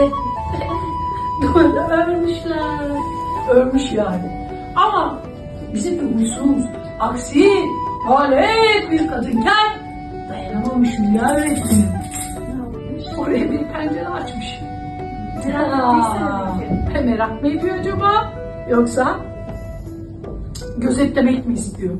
Evet. ölmüşler, ölmüş yani. Ama bizim de huysuz, aksi, tuvalet bir kadınken dayanamamış Hülya öğretmenim. Ne? Oraya bir pencere açmış. Merak Aa, merak mı ediyor acaba? Yoksa gözetlemek mi istiyor?